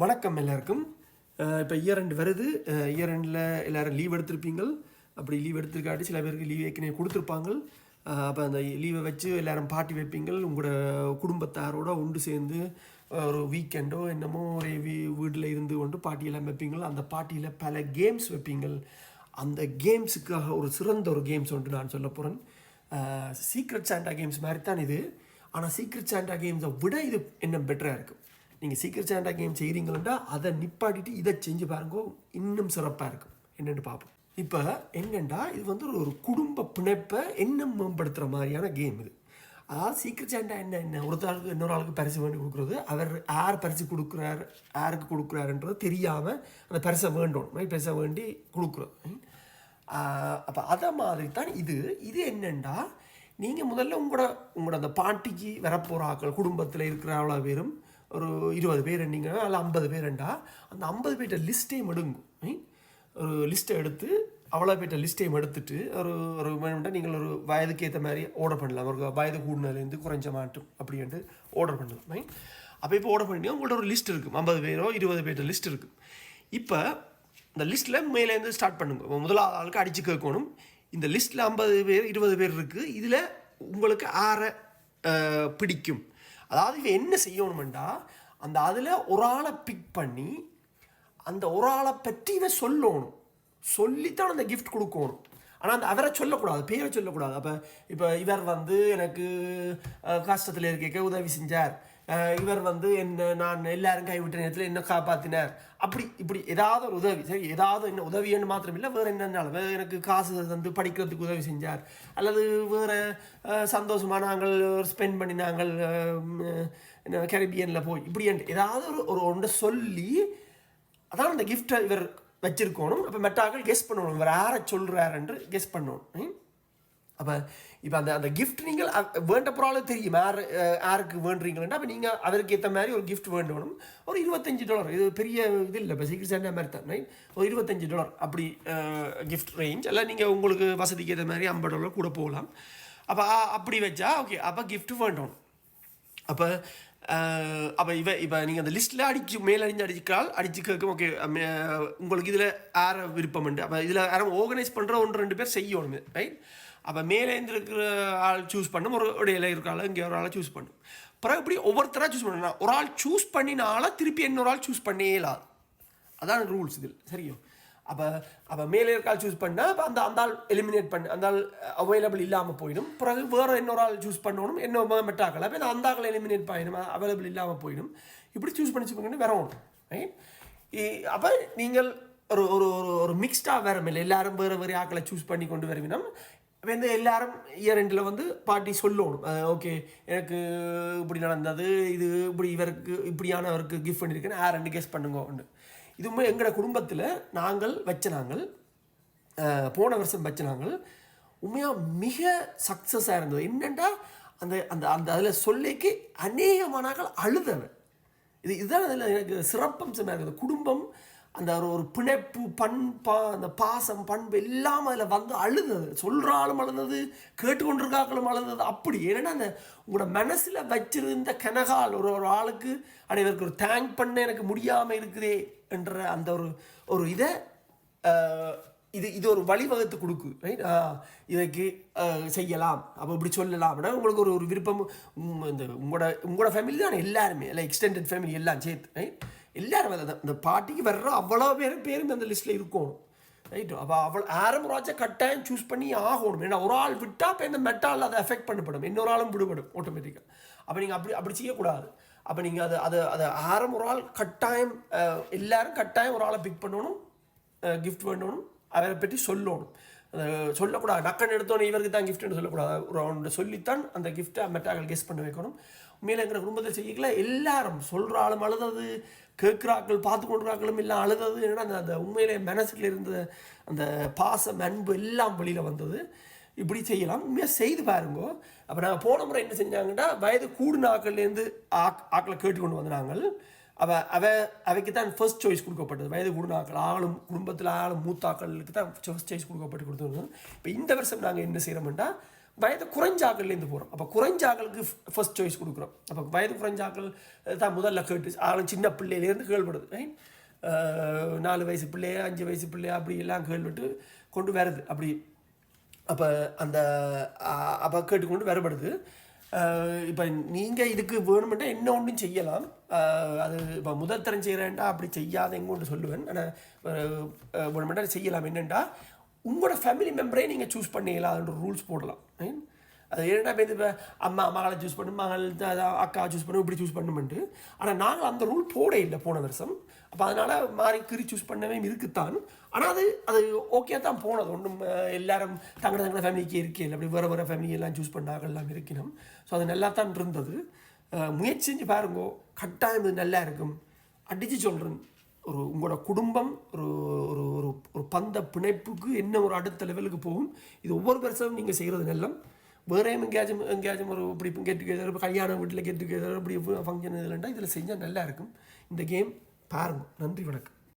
வணக்கம் எல்லாருக்கும். இப்போ இயர் ரெண்டு வருது. இயர் ரெண்டில் எல்லோரும் லீவ் எடுத்திருப்பீங்கள். அப்படி லீவ் எடுத்துருக்காட்டி சில பேருக்கு லீவ் ஏற்கனவே கொடுத்துருப்பாங்க அப்போ அந்த லீவை வச்சு எல்லோரும் பாட்டி வைப்பீங்கள். உங்களோட குடும்பத்தாரோட ஒன்று சேர்ந்து ஒரு வீக்கெண்டோ என்னமோ ஒரு வீ வீட்டில் இருந்து கொண்டு பாட்டியெல்லாம் வைப்பீங்கள். அந்த பாட்டியில் பல கேம்ஸ் வைப்பீங்கள். அந்த கேம்ஸுக்காக ஒரு சிறந்த ஒரு கேம்ஸ் ஒன்று நான் சொல்ல போகிறேன் சீக்ரெட் சாண்டா கேம்ஸ் மாதிரி தான் இது. ஆனால் சீக்ரெட் சாண்டா கேம்ஸை விட இது என்ன பெட்டராக இருக்கும் நீங்கள் சீக்கிரம் சாண்டா கேம் செய்கிறீங்களா அதை நிப்பாட்டிட்டு இதை செஞ்சு பாருங்க. இன்னும் சிறப்பாக இருக்கும். என்னென்னு பார்ப்போம். இப்போ என்னென்னா இது வந்து ஒரு- ஒரு குடும்ப பிணைப்பை இன்னும் மேம்படுத்துகிற மாதிரியான கேம் இது. அதாவது சீக்கிரம் சாண்டா என்ன என்ன? ஒருத்தருக்கு இன்னொரு ஆளுக்கு பரிசு வேண்டி கொடுக்குறது. அவர் யார் பரிசு கொடுக்குறாரு யாருக்கு கொடுக்குறாருன்றது தெரியாமல் அந்த பரிசை வேண்டும் மாதிரி பரிசை வேண்டி கொடுக்குறோம் அப்போ அதை மாதிரி தான் இது. இது என்னென்னா நீங்கள் முதல்ல உங்களோட உங்களோட அந்த பாட்டிக்கு வரப்போகிற ஆக்கள் குடும்பத்தில் இருக்கிற அவ்வளோ பேரும் ஒரு இருபது பேர் என்னீங்க அல்ல ஐம்பது பேர் ரெண்டா அந்த ஐம்பது பேர்ட்ட லிஸ்ட்டையும் எடுங்கும் ஒரு லிஸ்ட்டை எடுத்து அவ்வளோ பேர்ட்ட லிஸ்ட்டையும் எடுத்துட்டு ஒரு ஒரு வேணும்னா நீங்கள் ஒரு வயதுக்கு ஏற்ற மாதிரி ஆர்டர் பண்ணலாம். ஒரு வயது கூடுனதுலேருந்து குறைஞ்ச மாட்டும் அப்படின்ட்டு ஆர்டர் பண்ணலாம். அப்போ இப்போ ஆர்டர் பண்ணி உங்கள்ட்ட ஒரு லிஸ்ட் இருக்கும். ஐம்பது பேரோ இருபது பேர்ட்ட லிஸ்ட் இருக்கும். இப்போ இந்த லிஸ்ட்டில் மேலேருந்து ஸ்டார்ட் பண்ணுங்க. முதலாவது ஆளுக்கு அடித்து கேட்கணும். இந்த லிஸ்ட்டில் ஐம்பது பேர் இருபது பேர் இருக்குது இதில் உங்களுக்கு ஆற பிடிக்கும். அதாவது இவன் என்ன செய்யணுமெண்டா அந்த அதில் ஒரு ஆளை பிக் பண்ணி அந்த ஒரு ஆளை பற்றி இவன் சொல்லணும். சொல்லித்தான் அந்த கிஃப்ட் கொடுக்கணும். ஆனால் அந்த அவரை சொல்லக்கூடாது பேரை சொல்லக்கூடாது. அப்போ இப்போ இவர் வந்து எனக்கு கஷ்டத்தில் இருக்க உதவி செஞ்சார். இவர் வந்து என்ன நான் எல்லாரும் கைவிட்ட நேரத்தில் என்ன காப்பாற்றினார் அப்படி இப்படி ஏதாவது ஒரு உதவி சரி ஏதாவது என்ன உதவின்னு மாத்திரம் இல்லை வேறு என்னன்னாலும் வேறு எனக்கு காசு தந்து படிக்கிறதுக்கு உதவி செஞ்சார். அல்லது வேறு சந்தோஷமாக நாங்கள் ஸ்பெண்ட் பண்ணி நாங்கள் கரீபியனில் போய் இப்படி ஏதாவது ஒரு ஒரு ஒன்றை சொல்லி அதான் அந்த கிஃப்ட்டை இவர் வச்சிருக்கணும். அப்போ மெட்டாக்கள் கெஸ் பண்ணணும் இவர் யாரை சொல்கிறாருன்று கெஸ் பண்ணணும். அப்போ இப்போ அந்த அந்த கிஃப்ட் நீங்கள் வேண்ட போகிறாலும் தெரியும். யார் யாருக்கு வேண்டுறீங்களா அப்போ நீங்கள் அதற்கு ஏற்ற மாதிரி ஒரு கிஃப்ட் வேண்டணும் ஒரு இருபத்தஞ்சு டாலர் இது பெரிய இது இல்லை. இப்போ சீக்கிரம் சேர்ந்த மாதிரி தான் ரைட் ஒரு இருபத்தஞ்சு டாலர் அப்படி கிஃப்ட் ரேஞ்ச் எல்லாம் நீங்கள் உங்களுக்கு வசதிக்கு ஏற்ற மாதிரி ஐம்பது டாலர் கூட போகலாம். அப்போ அப்படி வச்சா ஓகே அப்போ கிஃப்ட் வேண்டணும் அப்போ அப்போ இவ இப்போ நீங்கள் அந்த லிஸ்ட்டில் அடிச்சு மேலே அடிஞ்சு அடிச்சுக்கால் அடிச்சு கேட்கும் ஓகே உங்களுக்கு இதில் யார விருப்பம் உண்டு? அப்போ இதில் யாரும் ஆர்கனைஸ் பண்ணுற ஒன்று ரெண்டு பேர் செய்யணும் ரைட் அப்போ மேலேருந்து இருக்கிற ஆள் சூஸ் பண்ணும் ஒரு இடையில இருக்கிற ஆள் இங்கே ஒரு ஆளை சூஸ் பண்ணும். பிறகு இப்படி ஒவ்வொருத்தராக சூஸ் பண்ணணும். ஒரு ஆள் சூஸ் பண்ணினால திருப்பி இன்னொரு ஆள் சூஸ் பண்ணே இல்லாது. அதான் ரூல்ஸ் இதில். சரியோ? அப்போ அப்போ மேலே இருக்க ஆள் சூஸ் பண்ணால் அப்போ அந்த அந்த ஆள் எலிமினேட் பண்ண அந்த ஆள் அவைலபிள் இல்லாமல் போயிடும். பிறகு வேறு இன்னொரு ஆள் சூஸ் பண்ணணும் இன்னொரு மெட்டாக்கள் அப்போ அந்த ஆக்களை எலிமினேட் பண்ணிடும் அவைலபிள் இல்லாமல் போயிடும். இப்படி சூஸ் பண்ணி சூஸ் வரணும் ரைட் அப்போ நீங்கள் ஒரு ஒரு ஒரு ஒரு மிக்ஸ்டாக வரமில்லை இல்லை எல்லாரும் வேறு வேறு ஆக்களை சூஸ் பண்ணி கொண்டு வருவினம். அப்போ இந்த எல்லாரும் இயர் ரெண்டில் வந்து பாட்டி சொல்லணும். ஓகே எனக்கு இப்படி நடந்தது இது இப்படி இவருக்கு இப்படியானவருக்கு கிஃப்ட் பண்ணியிருக்கேன்னு ஆ ரெண்டு கேஸ் பண்ணுங்க ஒன்று இதுவுமே எங்களோட குடும்பத்தில் நாங்கள் வச்ச நாங்கள் போன வருஷம் வச்ச நாங்கள் உண்மையாக மிக சக்ஸஸாக இருந்தது. என்னென்னா அந்த அந்த அந்த அதில் சொல்லிக்கு அநேகமானாக்கள் அழுதவன். இது இதுதான் அதில் எனக்கு சிறப்பம்சமாக இருக்குது. குடும்பம் அந்த ஒரு ஒரு பிணைப்பு பண்பா அந்த பாசம் பண்பு எல்லாம் அதில் வந்து அழுதது சொல்கிற ஆளும் கேட்டுக்கொண்டிருக்காக்களும் அழுந்தது. அப்படி ஏன்னா அந்த உங்களோட மனசில் வச்சிருந்த கனகால் ஒரு ஒரு ஆளுக்கு அனைவருக்கு ஒரு தேங்க் பண்ண எனக்கு முடியாமல் இருக்குதே என்ற அந்த ஒரு ஒரு இதை இது இது ஒரு வழிவகுத்து கொடுக்கு. ரைட் இதைக்கு செய்யலாம். அப்போ இப்படி சொல்லலாம். அப்படின்னா உங்களுக்கு ஒரு ஒரு விருப்பம் இந்த உங்களோட உங்களோட ஃபேமிலி தான் எல்லாருமே. இல்லை எக்ஸ்டெண்டட் ஃபேமிலி எல்லாம் சேர்த்து. ரைட் எல்லாரும் அந்த இந்த பார்ட்டிக்கு வர்ற அவ்வளோ பேரும் பேரும் அந்த லிஸ்ட்டில் இருக்கணும். ரைட்டு அப்போ அவள் ஆரம்பராஜா கட்டாயம் சூஸ் பண்ணி ஆகணும். ஏன்னா ஒரு ஆள் விட்டால் இப்போ இந்த மெட்டால் அதை எஃபெக்ட் பண்ணப்படும். இன்னொரு ஆளும் விடுபடும் ஆட்டோமேட்டிக்காக அப்போ நீங்கள் அப்படி அப்படி செய்யக்கூடாது. அப்போ நீங்கள் அது அதை அதை ஆரம் ஒரு ஆள் கட்டாயம் எல்லாரும் கட்டாயம் ஒரு ஆளை பிக் பண்ணணும் கிஃப்ட் பண்ணணும் அவரை பற்றி சொல்லணும். அதை சொல்லக்கூடாது. டக்குன்னு எடுத்தோன்னே இவருக்கு தான் கிஃப்ட்னு சொல்லக்கூடாது. ஒரு அவன்கிட்ட சொல்லித்தான் அந்த கிஃப்ட்டை மெட்டாக்கள் கெஸ் பண்ண வைக்கணும். உண்மையில எங்கள் குடும்பத்தில் செய்யல எல்லாரும் சொல்கிற ஆளும் அழுதது கேட்குறாக்கள் பார்த்து கொண்டிருக்காக்களும் எல்லாம் அழுதது. ஏன்னா அந்த அந்த உண்மையிலே மனசுல இருந்த அந்த பாசம் அன்பு எல்லாம் வெளியில் வந்தது. இப்படி செய்யலாம். உண்மையாக செய்து பாருங்க. அப்போ நாங்கள் போன முறை என்ன செஞ்சாங்கன்னா வயது கூடுன ஆக்கள்லேருந்து ஆக் ஆக்களை கேட்டுக்கொண்டு வந்து நாங்கள். அவ அவ அவைக்கு தான் ஃபர்ஸ்ட் சாய்ஸ் கொடுக்கப்பட்டது. வயது கூடுனாக்கள் ஆளும் குடும்பத்தில் ஆளும் மூத்தாக்களுக்கு தான் ஃபர்ஸ்ட் சாய்ஸ் கொடுக்கப்பட்டு கொடுத்துருந்தோம் இப்போ இந்த வருஷம் நாங்கள் என்ன செய்கிறோம்னா வயது குறைஞ்சாக்கள்லேருந்து போகிறோம் அப்போ குறைஞ்சாக்களுக்கு ஃபர்ஸ்ட் சாய்ஸ் கொடுக்குறோம். அப்போ வயது குறைஞ்சாக்கள் தான் முதல்ல கேட்டு ஆளும் சின்ன பிள்ளையிலேருந்து கேள்விப்படுது. ரைட் நாலு வயசு பிள்ளையா அஞ்சு வயசு பிள்ளையா அப்படி எல்லாம் கேள்விட்டு கொண்டு வருது. அப்படி. அப்போ அந்த அப்போ கேட்டுக்கொண்டு வரப்படுது இப்போ நீங்கள் இதுக்கு வேணுமெண்டா என்ன ஒன்றும் செய்யலாம். அது இப்போ முதல் தரம் செய்கிறேன்டா அப்படி செய்யாத எங்கொன்று சொல்லுவேன். ஆனால் வேணுமெண்டா செய்யலாம். என்னென்னா உங்களோட ஃபேமிலி மெம்பரே நீங்கள் சூஸ் பண்ணிக்கலாம். அதுன்ற ரூல்ஸ் போடலாம்? அது ஏன்னா பேர் இப்போ அம்மா மகளை சூஸ் பண்ணு மகள் அக்கா சூஸ் பண்ணு இப்படி சூஸ் பண்ணுமெண்டு ஆனால் நாங்கள் அந்த ரூல் போட இல்லை போன வருஷம். அப்போ அதனால் மாறி கிரி சூஸ் பண்ணவே இருக்குத்தான். ஆனால் அது அது ஓகே தான் போனது. ஒன்றும் எல்லாரும் தங்கட தங்கட ஃபேமிலிக்கு இருக்கே இல்லை. அப்படி வேறு வேறு ஃபேமிலி எல்லாம் சூஸ் பண்ணாங்க எல்லாம் இருக்கணும் ஸோ அது நல்லா தான் இருந்தது. முயற்சி செஞ்சு பாருங்கோ. கட்டாயம் இது நல்லா இருக்கும். அடித்து சொல்கிறேன் ஒரு உங்களோட குடும்பம் ஒரு ஒரு ஒரு ஒரு பந்த பிணைப்புக்கு என்ன ஒரு அடுத்த லெவலுக்கு போகும்? இது ஒவ்வொரு வருஷமும் நீங்கள் செய்கிறது நல்லம். வேறையும் எங்கேயாச்சும் எங்கேயாச்சும் ஒரு இப்படி கெட் டுகெதர் இப்போ கல்யாண வீட்டில் கெட் டுகெதர் இப்படி ஃபங்க்ஷன் இதுலண்டா இதில் செஞ்சால் நல்லா இருக்கும். இந்த கேம் பாருங்கள் நன்றி வணக்கம்.